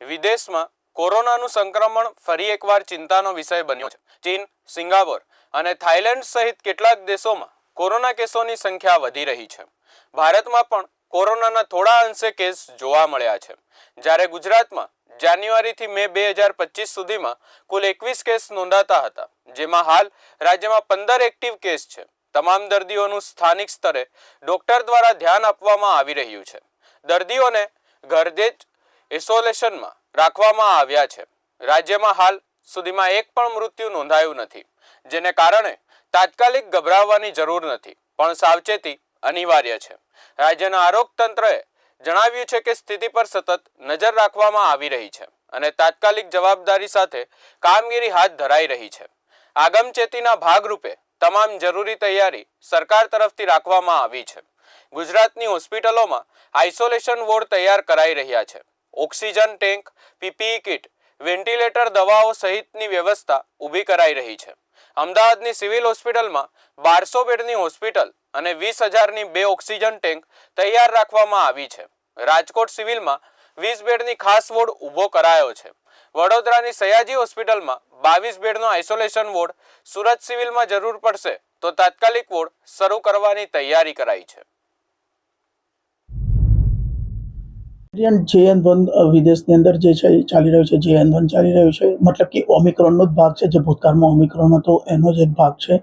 વિદેશમાં કોરોનાનું સંક્રમણ ફરી એકવાર ચિંતાનો વિષય બન્યો છે. ચીન, સિંગાપોર અને થાઇલેન્ડ સહિત કેટલાક દેશોમાં કોરોના કેસોની સંખ્યા વધી રહી છે. ભારતમાં પણ કોરોનાના થોડા અંશે કેસ જોવા મળ્યા છે. જ્યારે ગુજરાતમાં જાન્યુઆરીથી મે બે હજાર પચીસ સુધીમાં કુલ એકવીસ કેસ નોંધાતા હતા, જેમાં હાલ રાજ્યમાં પંદર એક્ટિવ કેસ છે. તમામ દર્દીઓનું સ્થાનિક સ્તરે ડોક્ટર દ્વારા ધ્યાન આપવામાં આવી રહ્યું છે. દર્દીઓને ઘરદે જ એસોલેશનમાં રાખવામાં આવ્યા છે. રાજ્યમાં હાલ સુધીમાં એક પણ મૃત્યુ નોંધાયું નથી, જેને કારણે તાત્કાલિક ગભરાવવાની જરૂર નથી, પણ સાવચેતી અનિવાર્ય છે. રાજ્યના આરોગ્ય તંત્રએ જણાવ્યું છે કે સ્થિતિ પર સતત નજર રાખવામાં આવી રહી છે અને તાત્કાલિક જવાબદારી સાથે કામગીરી હાથ ધરાઈ રહી છે. આગમચેતીના ભાગરૂપે તમામ જરૂરી તૈયારી સરકાર તરફથી રાખવામાં આવી છે. ગુજરાતની હોસ્પિટલોમાં આઇસોલેશન વોર્ડ તૈયાર કરાઈ રહ્યા છે. Oxygen tank, PPE kit, ventilator દવાઓ સહિતની વ્યવસ્થા ઊભી કરાઈ રહી છે. અમદાવાદની સિવિલ હોસ્પિટલમાં બારસો બેડની હોસ્પિટલ અને વીસ હજારની બે ઓક્સિજન ટેન્ક તૈયાર રાખવામાં આવી છે. રાજકોટ સિવિલમાં વીસ બેડની ખાસ વોર્ડ ઊભો કરાયો છે. વડોદરાની સયાજી હોસ્પિટલમાં બાવીસ બેડનો આઇસોલેશન વોર્ડ સુરત સિવિલમાં જરૂર પડશે તો તાત્કાલિક વોર્ડ શરૂ કરવાની તૈયારી કરાઈ છે. જે એન વન વિદેશની અંદર જે છે ચાલી રહ્યું છે, જે એન વન ચાલી રહ્યું છે, મતલબ કે ઓમિક્રોનનો જ ભાગ છે, જે ભૂતકાળમાં ઓમિક્રોન હતો, એનો જ એક ભાગ છે.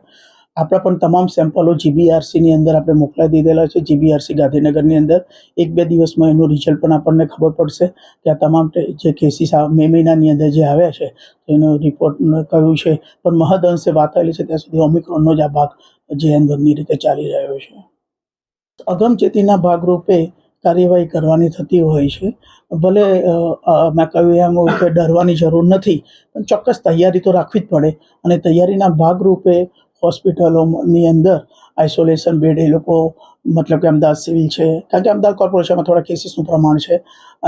આપણા પણ તમામ સેમ્પલો જીબીઆરસીની અંદર આપણે મોકલાઈ દીધેલા છે, જીબીઆરસી ગાંધીનગરની અંદર. એક બે દિવસમાં એનું રિઝલ્ટ પણ આપણને ખબર પડશે. કે આ તમામ જે કેસીસ મે મહિનાની અંદર જે આવ્યા છે એનો રિપોર્ટ કયું છે. પણ મહદઅંશે વાત આવેલી છે, ત્યાં સુધી ઓમિક્રોનનો જ આ ભાગ જે એન રીતે ચાલી રહ્યો છે. અગમચેતીના ભાગરૂપે કાર્યવાહી કરવાની થતી હોય છે. ભલે મેં કહ્યું એમ કે ડરવાની જરૂર નથી, પણ ચોક્કસ તૈયારી તો રાખવી જ પડે. અને તૈયારીના ભાગરૂપે હોસ્પિટલોની અંદર આઇસોલેશન બેડ એ લોકો, મતલબ કે અમદાવાદ સિવિલ છે, કારણ કે અમદાવાદ કોર્પોરેશનમાં થોડા કેસીસનું પ્રમાણ છે.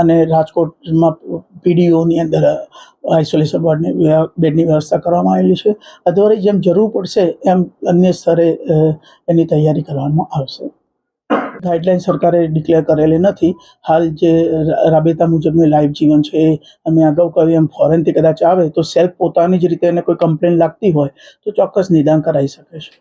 અને રાજકોટમાં પીડીઓની અંદર આઇસોલેશન વોર્ડની બેડની વ્યવસ્થા કરવામાં આવેલી છે. અધવારે જેમ જરૂર પડશે એમ અન્ય સ્તરે એની તૈયારી કરવામાં આવશે. ગાઈડલાઈન સરકારે ડિક્લેર કરેલી નથી. હાલ જે રાબેતા મુજબનું લાઈવ જીવન છે એ અમે અગાઉ કહ્યું એમ ફોરેનથી કદાચ આવે તો સેલ્ફ પોતાની જ રીતે એને કોઈ કમ્પ્લેન લાગતી હોય તો ચોક્કસ નિદાન કરાવી શકે છે.